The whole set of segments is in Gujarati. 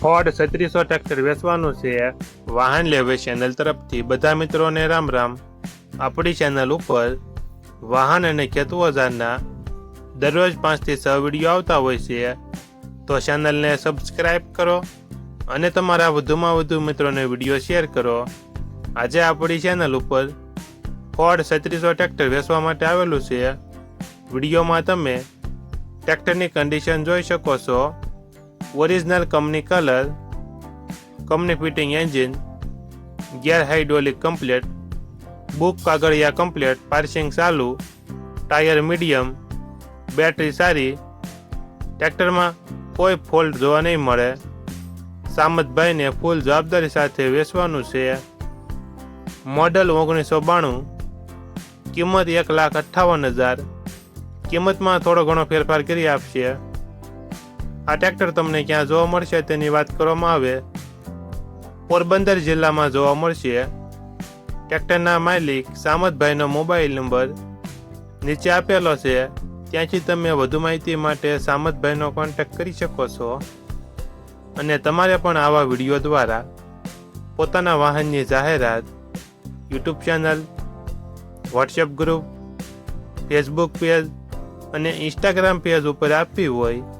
ફોર્ડ છત્રીસો ટ્રેક્ટર વેચવાનું છે. વાહન લેવે ચેનલ તરફથી બધા મિત્રોને રામ રામ. આપણી ચેનલ ઉપર વાહન અને ખેતુ ઓજારના દરરોજ પાંચથી છ વીડિયો આવતા હોય છે. તો ચેનલને સબસ્ક્રાઈબ કરો અને તમારા વધુમાં વધુ મિત્રોને વીડિયો શેર કરો. આજે આપણી ચેનલ ઉપર ફોર્ડ છત્રીસો ટ્રેક્ટર વેચવા માટે આવેલું છે. વિડીયોમાં તમે ટ્રેક્ટરની કન્ડિશન જોઈ શકો છો. Original company colour, company fitting engine gear hydraulic complete, book કાગળિયા કમ્પ્લેટ, પાર્સિંગ ચાલુ, ટાયર મીડિયમ, બેટરી સારી, ટ્રેક્ટરમાં કોઈ ફોલ્ટ જોવા નહીં મળે. સામતભાઈને ફૂલ જવાબદારી સાથે વેચવાનું છે. મોડલ ઓગણીસો બાણું. કિંમત એક લાખ અઠ્ઠાવન હજાર. કિંમતમાં થોડો ઘણો ફેરફાર કરી આપશે. આ ટ્રેક્ટર તમને ક્યાં જોવા મળશે તેની વાત કરવામાં આવે. પોરબંદર જિલ્લામાં જોવા મળશે. ટ્રેક્ટરના માલિક સામતભાઈનો મોબાઈલ નંબર નીચે આપેલો છે. ત્યાંથી તમે વધુ માહિતી માટે સામતભાઈનો કોન્ટેક્ટ કરી શકો છો. અને તમારે પણ આવા વીડિયો દ્વારા પોતાના વાહનની જાહેરાત, YouTube channel, WhatsApp group, Facebook page અને ઇન્સ્ટાગ્રામ પેજ ઉપર આપવી હોય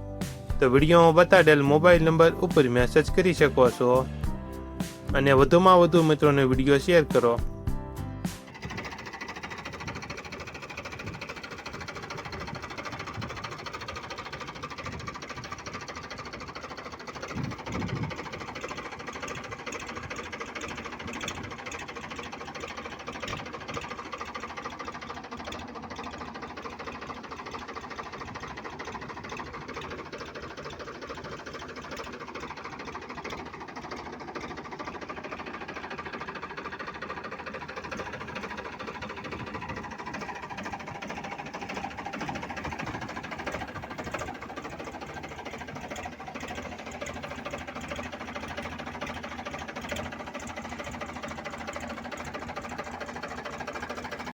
તો વિડીયોમાં બતાડેલ મોબાઈલ નંબર ઉપર મેસેજ કરી શકો છો. અને વધુમાં વધુ મિત્રોને વીડિયો શેર કરો.